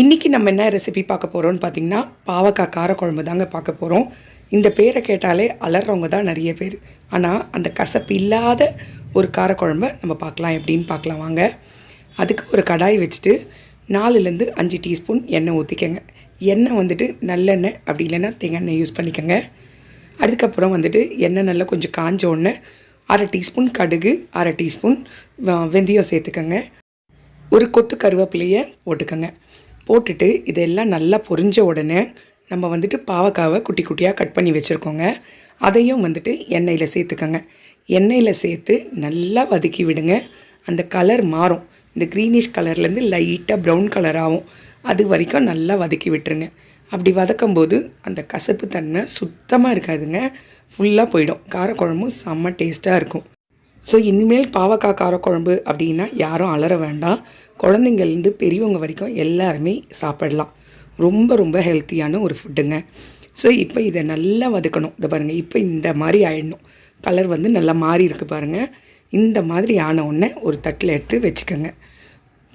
இன்றைக்கி நம்ம என்ன ரெசிபி பார்க்க போகிறோம்னு பார்த்தீங்கன்னா பாவக்காய் காரக்குழம்பு தாங்க பார்க்க போகிறோம் இந்த பேரை கேட்டாலே அலறவங்க தான் நிறைய பேர். ஆனால் அந்த கசப்பு இல்லாத ஒரு காரக்குழம்பை நம்ம பார்க்கலாம் எப்படின்னு பார்க்கலாம் வாங்க. அதுக்கு ஒரு கடாய் வச்சுட்டு நாலுலேருந்து அஞ்சு டீஸ்பூன் எண்ணெய் ஊற்றிக்கங்க எண்ணெய் வந்துட்டு நல்லெண்ணெய் அப்படி இல்லைன்னா தேங்காய் எண்ணெய் யூஸ் பண்ணிக்கோங்க. அதுக்கப்புறம் வந்துட்டு எண்ணெய் நல்லா கொஞ்சம் காஞ்ச உடனே அரை டீஸ்பூன் கடுகு அரை டீஸ்பூன் வெந்தயம் சேர்த்துக்கங்க. ஒரு கொத்து கருவேப்பிலையை போட்டுக்கோங்க. போட்டுட்டு இதெல்லாம் நல்லா பொரிஞ்ச உடனே நம்ம வந்துட்டு பாவக்காவை குட்டி குட்டியாக கட் பண்ணி வச்சுருக்கோங்க. அதையும் வந்துட்டு எண்ணெயில் சேர்த்துக்கோங்க. எண்ணெயில் சேர்த்து நல்லா வதக்கி விடுங்க. அந்த கலர் மாறும். இந்த க்ரீனிஷ் கலர்லேருந்து லைட்டாக ப்ரௌன் கலர் ஆகும். அது வரைக்கும் நல்லா வதக்கி விட்டுருங்க. அப்படி வதக்கும்போது அந்த கசப்பு தன்மை சுத்தமாக இருக்காதுங்க. ஃபுல்லாக போயிடும். காரக்குழம்பும் செம்ம டேஸ்ட்டாக இருக்கும். ஸோ இனிமேல் பாவக்காய் காரக்குழம்பு அப்படின்னா யாரும் அலற வேண்டாம். குழந்தைங்கள்லேருந்து பெரியவங்க வரைக்கும் எல்லாருமே சாப்பிடலாம். ரொம்ப ரொம்ப ஹெல்த்தியான ஒரு ஃபுட்டுங்க ஸோ இப்போ இதை நல்லா வதக்கணும். இதை பாருங்கள் இப்போ இந்த மாதிரி ஆயிடணும். கலர் வந்து நல்லா மாறி இருக்குது பாருங்கள் இந்த மாதிரி ஆன உடனே ஒரு தட்டில் எடுத்து வச்சுக்கோங்க.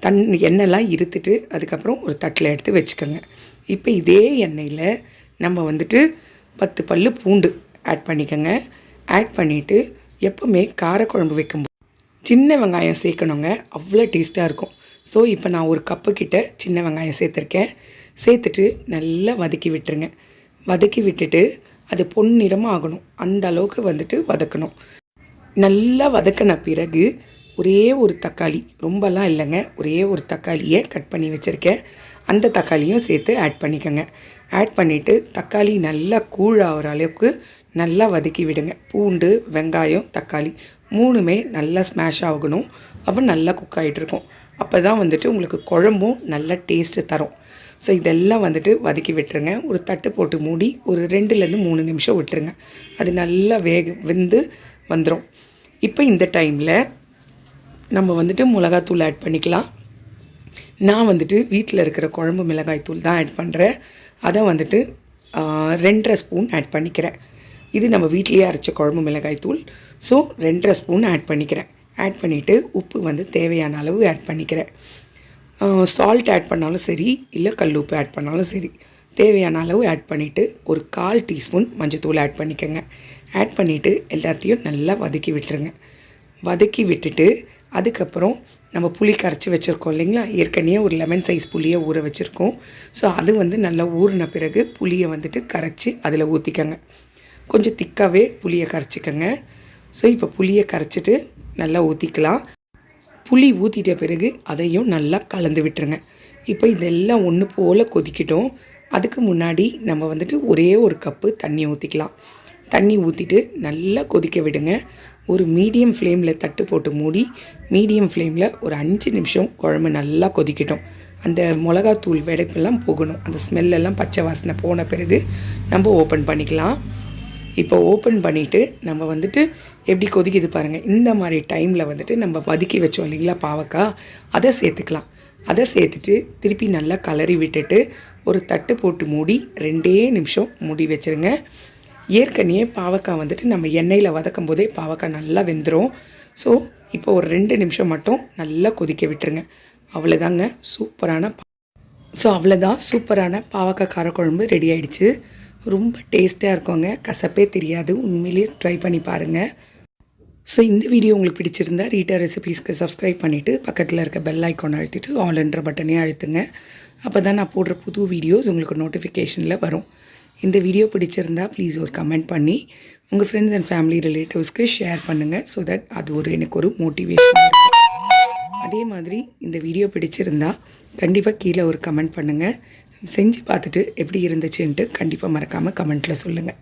தண் எண்ணெய்லாம் இருத்துட்டு அதுக்கப்புறம் ஒரு தட்டில் எடுத்து வச்சுக்கோங்க. இப்போ இதே எண்ணெயில் நம்ம வந்துட்டு பத்து பல் பூண்டு ஆட் பண்ணிக்கோங்க. ஆட் பண்ணிவிட்டு எப்போவுமே காரக்குழம்பு வைக்கும்போது சின்ன வெங்காயம் சேர்க்கணுங்க. அவ்வளோ டேஸ்ட்டாக இருக்கும். ஸோ இப்போ நான் ஒரு கப்பு கிட்ட சின்ன வெங்காயம் சேர்த்துருக்கேன். சேர்த்துட்டு நல்லா வதக்கி விட்டுருங்க. வதக்கி விட்டுட்டு அது பொன்னிறமாக ஆகணும் அந்த அளவுக்கு வந்துட்டு வதக்கணும். நல்லா வதக்கின பிறகு ஒரே ஒரு தக்காளி ரொம்பலாம் இல்லைங்க. ஒரே ஒரு தக்காளியை கட் பண்ணி வச்சுருக்கேன். அந்த தக்காளியும் சேர்த்து ஆட் பண்ணிக்கோங்க. ஆட் பண்ணிவிட்டு தக்காளி நல்லா கூழாகிற அளவுக்கு நல்லா வதக்கி விடுங்க. பூண்டு வெங்காயம் தக்காளி மூணுமே நல்லா ஸ்மாஷ் ஆகணும். அப்போ நல்லா குக் ஆகிட்டு இருக்கும். அப்போ தான் வந்துட்டு உங்களுக்கு குழம்பும் நல்ல டேஸ்ட்டு தரும். ஸோ இதெல்லாம் வந்துட்டு வதக்கி விட்டுருங்க. ஒரு தட்டு போட்டு மூடி ஒரு ரெண்டுலேருந்து மூணு நிமிஷம் விட்டுருங்க. அது நல்லா வேக வெந்து வந்துடும் இப்போ இந்த டைமில் நம்ம வந்துட்டு மிளகாத்தூள் ஆட் பண்ணிக்கலாம். நான் வந்துட்டு வீட்டில் இருக்கிற குழம்பு மிளகாய் தூள் தான் ஆட் பண்ணுறேன் அதை வந்துட்டு ரெண்டரை ஸ்பூன் ஆட் பண்ணிக்கிறேன். இது நம்ம வீட்லேயே அரைச்ச குழம்பு மிளகாய் தூள். ஸோ ரெண்டரை ஸ்பூன் ஆட் பண்ணிக்கிறேன். ஆட் பண்ணிவிட்டு உப்பு வந்து தேவையான அளவு ஆட் பண்ணிக்கிறேன். சால்ட் ஆட் பண்ணாலும் சரி இல்லை கல் உப்பு ஆட் பண்ணாலும் சரி தேவையான அளவு ஆட் பண்ணிவிட்டு ஒரு கால் டீஸ்பூன் மஞ்சத்தூள் ஆட் பண்ணிக்கோங்க. ஆட் பண்ணிவிட்டு எல்லாத்தையும் நல்லா வதக்கி விட்டுருங்க. வதக்கி விட்டுட்டு அதுக்கப்புறம் நம்ம புளி கரைச்சி வச்சுருக்கோம் இல்லைங்களா? ஏற்கனவே ஒரு லெமன் சைஸ் புளியை ஊற வச்சுருக்கோம். ஸோ அது வந்து நல்லா ஊறின பிறகு புளியை வந்துட்டு கரைச்சி அதில் ஊற்றிக்கங்க கொஞ்சம் திக்காகவே புளியை கரைச்சிக்கோங்க. ஸோ இப்போ புளியை கரைச்சிட்டு நல்லா ஊற்றிக்கலாம் புளி ஊற்றிட்ட பிறகு அதையும் நல்லா கலந்து விட்டுருங்க. இப்போ இதெல்லாம் ஒன்று போல் கொதிக்கட்டும். அதுக்கு முன்னாடி நம்ம வந்துட்டு ஒரே ஒரு கப்பு தண்ணி ஊற்றிக்கலாம் தண்ணி ஊற்றிட்டு நல்லா கொதிக்க விடுங்க. ஒரு மீடியம் ஃப்ளேமில் தட்டு போட்டு மூடி மீடியம் ஃப்ளேமில் ஒரு அஞ்சு நிமிஷம் குழம்பு நல்லா கொதிக்கட்டும். அந்த மிளகாத்தூள் வெடைப்பெல்லாம் போகணும். அந்த ஸ்மெல்லெல்லாம் பச்சை வாசனை போன பிறகு நம்ம ஓப்பன் பண்ணிக்கலாம். இப்போ ஓப்பன் பண்ணிவிட்டு நம்ம வந்துட்டு எப்படி கொதிக்குது பாருங்கள் இந்த மாதிரி டைமில் வந்துட்டு நம்ம வதக்கி வச்சோம் இல்லைங்களா பாவக்காய்? அதை சேர்த்துக்கலாம். அதை சேர்த்துட்டு திருப்பி நல்லா கலரி விட்டுட்டு ஒரு தட்டு போட்டு மூடி ரெண்டே நிமிஷம் மூடி வச்சுருங்க. ஏற்கனவே பாவக்காய் வந்துட்டு நம்ம எண்ணெயில் வதக்கும் போதே பாவக்காய் நல்லா வெந்துடும் ஸோ இப்போ ஒரு ரெண்டு நிமிஷம் மட்டும் நல்லா கொதிக்க விட்டுருங்க. அவ்வளோதாங்க சூப்பரான ஸோ அவ்வளோதான் சூப்பரான பாவக்காய் காரக்குழம்பு ரெடி ஆயிடுச்சு. ரொம்ப டேஸ்ட்டாக இருக்குங்க. கசப்பே தெரியாது. உண்மையிலேயே ட்ரை பண்ணி பாருங்கள் ஸோ இந்த வீடியோ உங்களுக்கு பிடிச்சிருந்தா ரீட்டா ரெசிபீஸ்க்கு சப்ஸ்கிரைப் பண்ணிவிட்டு பக்கத்தில் இருக்க பெல் ஐக்கான் அழுத்திட்டு ஆல்ன்ற பட்டனே அழுத்துங்க. அப்போ தான் நான் போடுற புது வீடியோஸ் உங்களுக்கு நோட்டிஃபிகேஷனில் வரும். இந்த வீடியோ பிடிச்சிருந்தா ப்ளீஸ் ஒரு கமெண்ட் பண்ணி உங்கள் ஃப்ரெண்ட்ஸ் அண்ட் ஃபேமிலி ரிலேட்டிவ்ஸ்க்கு ஷேர் பண்ணுங்கள் ஸோ தட் அது ஒரு எனக்கு ஒரு மோட்டிவேஷன் இருக்கும். அதே மாதிரி இந்த வீடியோ பிடிச்சிருந்தா கண்டிப்பாக கீழே ஒரு கமெண்ட் பண்ணுங்கள் செஞ்சு பார்த்துட்டு எப்படி இருந்துச்சுன்ட்டு கண்டிப்பாக மறக்காமல் கமெண்ட்டில் சொல்லுங்கள்